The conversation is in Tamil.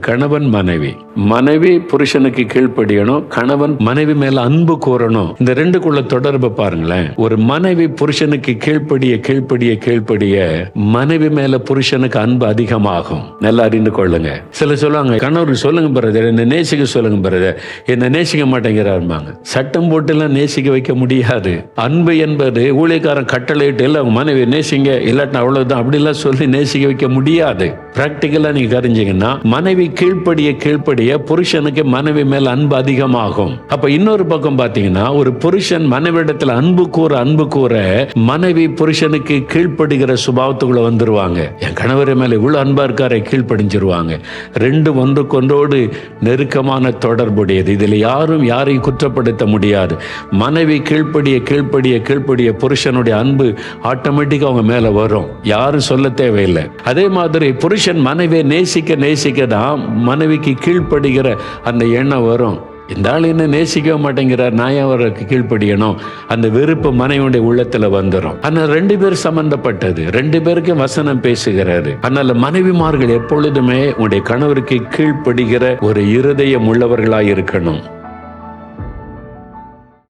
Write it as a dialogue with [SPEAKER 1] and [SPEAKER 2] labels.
[SPEAKER 1] கணவன் மனைவி. மனைவி புருஷனுக்கு கீழ்ப்படியணும் கணவன் மனைவி மேல அன்பு கூறணும் இந்த ரெண்டுக்குள்ள தொடர்பு பாருங்களேன். ஒரு மனைவி புருஷனுக்கு கீழ்ப்படிய கீழ்ப்படிய கீழ்ப்படிய மனைவி மேல புருஷனுக்கு அன்பு அதிகமாகும். நல்லா அறிந்து கொள்ளுங்க. சில சொல்லுவாங்க கணவர் சொல்லுங்க பிரதர் என்ன நேசிக்க சொல்லுங்க பிரதர் என்ன நேசிக்க மாட்டேங்கிறாருமாங்க சட்டம் போட்டு எல்லாம் நேசிக்க வைக்க முடியாது. அன்பு என்பது ஊழியக்காரன் கட்டளையிட்டு இல்லை அவங்க மனைவி நேசிங்க இல்லாட்டினா அவ்வளவுதான். அப்படிலாம் சொல்லி நேசிக்க வைக்க முடியாது. பிராக்டிக்கலா நீங்க தெரிஞ்சீங்கன்னா மனைவி கீழ்ப்படிய கீழ்ப்படிய புருஷனுக்கு மனைவி மேல் அன்பு அதிகமாகும். அப்ப இன்னொரு பக்கம் பாத்தீங்கன்னா ஒரு புருஷன் மனைவிடத்துல அன்பு கூற அன்பு கூற மனைவி புருஷனுக்கு கீழ்ப்படுகிற சுபாவத்துக்குள்ள வந்துருவாங்க. என் கணவர் மேல இவ்வளவு அன்பா இருக்காரு கீழ்ப்படிஞ்சிருவாங்க. ரெண்டு ஒன்றுக்கொன்றோடு நெருக்கமான தொடர்புடையது. இதுல யாரும் யாரையும் குற்றப்படுத்த முடியாது. மனைவி கீழ்ப்படிய கீழ்ப்படிய கீழ்ப்படிய புருஷனுடைய அன்பு ஆட்டோமேட்டிக் அவங்க மேல வரும். யாரும் சொல்ல தேவையில்லை. அதே மாதிரி புருஷன் மனைவியை நேசிக்க நேசிக்க தான் மனைவிக்கு கீழ்ப்படுகிற அந்த எண்ணம் வரும். இந்த ஆள் என்ன நேசிக்க மாட்டேங்கிறார் நான் அவருக்கு கீழ்ப்படியணும்? அந்த வெறுப்பு மனைவியுடைய உள்ளத்துல வந்துடும் ஆனால் ரெண்டு பேர் சம்பந்தப்பட்டது. ரெண்டு பேருக்கும் வசனம் பேசுகிறாரு அதனால மனைவிமார்கள் எப்பொழுதுமே உங்களுடைய கணவருக்கு கீழ்ப்படுகிற ஒரு இருதயம் உள்ளவர்களாய் இருக்கணும்.